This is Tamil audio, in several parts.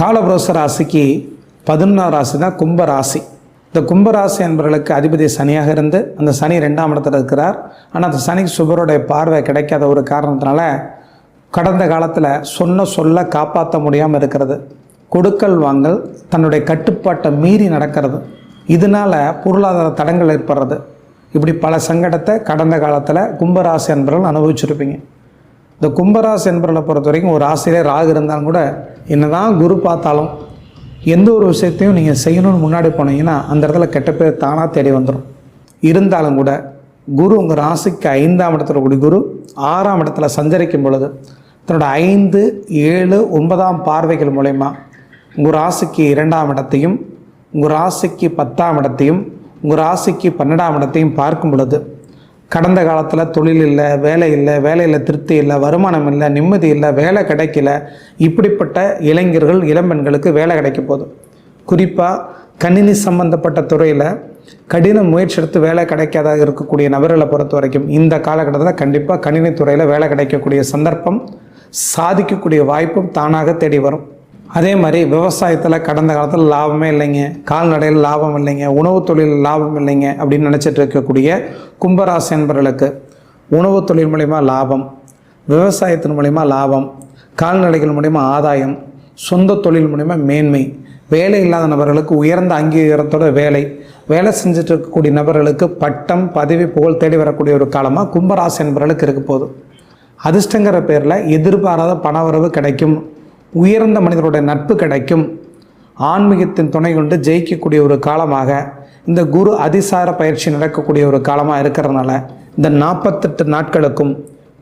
காலபுரோச ராசிக்கு பதினொன்றாம் ராசி தான் கும்பராசி இந்த கும்பராசி என்பவர்களுக்கு அதிபதி சனியாக இருந்து அந்த சனி ரெண்டாம் இடத்துல இருக்கிறார். ஆனால் அந்த சனிக்கு சுபருடைய பார்வை கிடைக்காத ஒரு காரணத்தினால கடந்த காலத்தில் சொன்ன சொல்ல காப்பாற்ற முடியாமல் இருக்கிறது. கொடுக்கல் வாங்கல் தன்னுடைய கட்டுப்பாட்டை மீறி நடக்கிறது. இதனால் பொருளாதார தடங்கள் ஏற்படுறது. இப்படி பல சங்கடத்தை கடந்த காலத்தில் கும்பராசி என்பவர்கள் அனுபவிச்சிருப்பீங்க. இந்த கும்பராசி என்பவர்களை பொறுத்த வரைக்கும் ஒரு ஆசிரியர் ராகு இருந்தாலும் கூட என்னதான் குரு பார்த்தாலும் எந்த ஒரு விஷயத்தையும் நீங்கள் செய்யணும்னு முன்னாடி போனீங்கன்னா அந்த இடத்துல கெட்ட பேர் தானாக தேடி வந்துடும் இருந்தாலும் கூட குரு உங்கள் ராசிக்கு ஐந்தாம் இடத்துல கூடிய குரு ஆறாம் இடத்துல சஞ்சரிக்கும் பொழுது தன்னோட ஐந்து ஏழு ஒன்பதாம் பார்வைகள் மூலயமா உங்கள் ராசிக்கு இரண்டாம் இடத்தையும் உங்கள் ராசிக்கு பத்தாம் இடத்தையும் உங்கள் ராசிக்கு பன்னெண்டாம் இடத்தையும் பார்க்கும் பொழுது கடந்த காலத்தில் தொழில் இல்லை வேலை இல்லை வேலையில் திருப்தி இல்லை வருமானம் இல்லை நிம்மதி இல்லை வேலை கிடைக்கல. இப்படிப்பட்ட இளைஞர்கள் இளம்பெண்களுக்கு வேலை கிடைக்க போகுது. குறிப்பாக கணினி சம்பந்தப்பட்ட துறையில் கடின முயற்சி எடுத்து வேலை கிடைக்காத இருக்கக்கூடிய நபர்களை பொறுத்த வரைக்கும் இந்த காலகட்டத்தில் கண்டிப்பாக கணினி துறையில் வேலை கிடைக்கக்கூடிய சந்தர்ப்பம் சாதிக்கக்கூடிய வாய்ப்பும் தானாக தேடி வரும். அதே மாதிரி விவசாயத்தில் கடந்த காலத்தில் லாபமே இல்லைங்க. கால்நடையில் லாபம் இல்லைங்க. உணவு தொழில் லாபம் இல்லைங்க அப்படின்னு நினச்சிட்டு இருக்கக்கூடிய கும்பராசி என்பவர்களுக்கு உணவு தொழில் மூலிமா லாபம் விவசாயத்தின் மூலிமா லாபம் கால்நடைகள் மூலிமா ஆதாயம் சொந்த தொழில் மூலிமா மேன்மை வேலை இல்லாத நபர்களுக்கு உயர்ந்த அங்கீகாரத்தோட வேலை வேலை செஞ்சுட்டு இருக்கக்கூடிய நபர்களுக்கு பட்டம் பதவி புகழ் தேடி வரக்கூடிய ஒரு காலமாக கும்பராசி என்பவர்களுக்கு இருக்க போகுது. அதிர்ஷ்டங்கிற பேரில் எதிர்பாராத பணவரவு கிடைக்கும். உயர்ந்த மனிதருடைய நட்பு கிடைக்கும். ஆன்மீகத்தின் துணை கொண்டு ஜெயிக்கக்கூடிய ஒரு காலமாக இந்த குரு அதிசார பயிற்சி நடக்கக்கூடிய ஒரு காலமாக இருக்கிறதுனால இந்த நாற்பத்தெட்டு நாட்களுக்கும்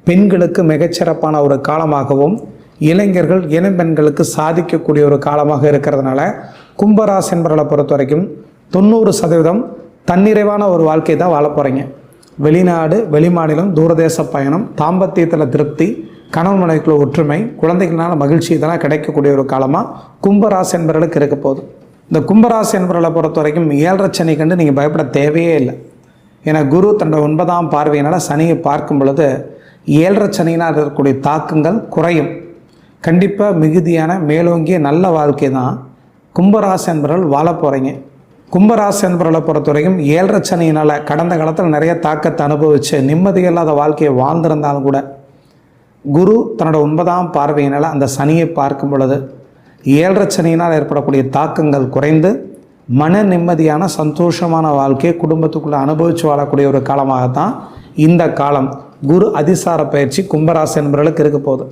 பெண்களுக்கு மிகச்சிறப்பான ஒரு காலமாகவும் இளைஞர்கள் இளம் பெண்களுக்கு சாதிக்கக்கூடிய ஒரு காலமாக இருக்கிறதுனால கும்பராசி என்பவர்களை பொறுத்த வரைக்கும் தொண்ணூறு சதவீதம் தன்னிறைவான ஒரு வாழ்க்கை தான் வாழ போகிறீங்க வெளிநாடு வெளிமாநிலம் தூரதேச பயணம் தாம்பத்தியத்தில் திருப்தி கணவன் மனைவிக்குள்ள ஒற்றுமை குழந்தைகளால் மகிழ்ச்சி இதெல்லாம் கிடைக்கக்கூடிய ஒரு காலமாக கும்பராசி என்பவர்களுக்கு இருக்க போகுது. இந்த கும்பராசி என்பவர்களை பொறுத்த வரைக்கும் ஏழரை சனி கண்டு நீங்கள் பயப்பட தேவையே இல்லை. ஏன்னா குரு தன்னோட ஒன்பதாம் பார்வையினால் சனியை பார்க்கும் பொழுது ஏழரை சனியினால் இருக்கக்கூடிய தாக்கங்கள் குறையும். கண்டிப்பாக மிகுதியான மேலோங்கிய நல்ல வாழ்க்கை தான் கும்பராசி என்பவர்கள் வாழ போகிறீங்க கும்பராசி என்பவர்களை பொறுத்த வரைக்கும் ஏழரை சனியினால் கடந்த காலத்தில் நிறைய தாக்கத்தை அனுபவித்து நிம்மதியில்லாத வாழ்க்கையை வாழ்ந்திருந்தாலும் கூட குரு தன்னோட ஒன்பதாம் பார்வையினால் அந்த சனியை பார்க்கும் பொழுது ஏழரை சனியினால் ஏற்படக்கூடிய தாக்கங்கள் குறைந்து மன நிம்மதியான சந்தோஷமான வாழ்க்கையை குடும்பத்துக்குள்ளே அனுபவித்து வாழக்கூடிய ஒரு காலமாகத்தான் இந்த காலம். குரு அதிசார பயிற்சி கும்பராசி என்பவர்களுக்கு இருக்க போகுது.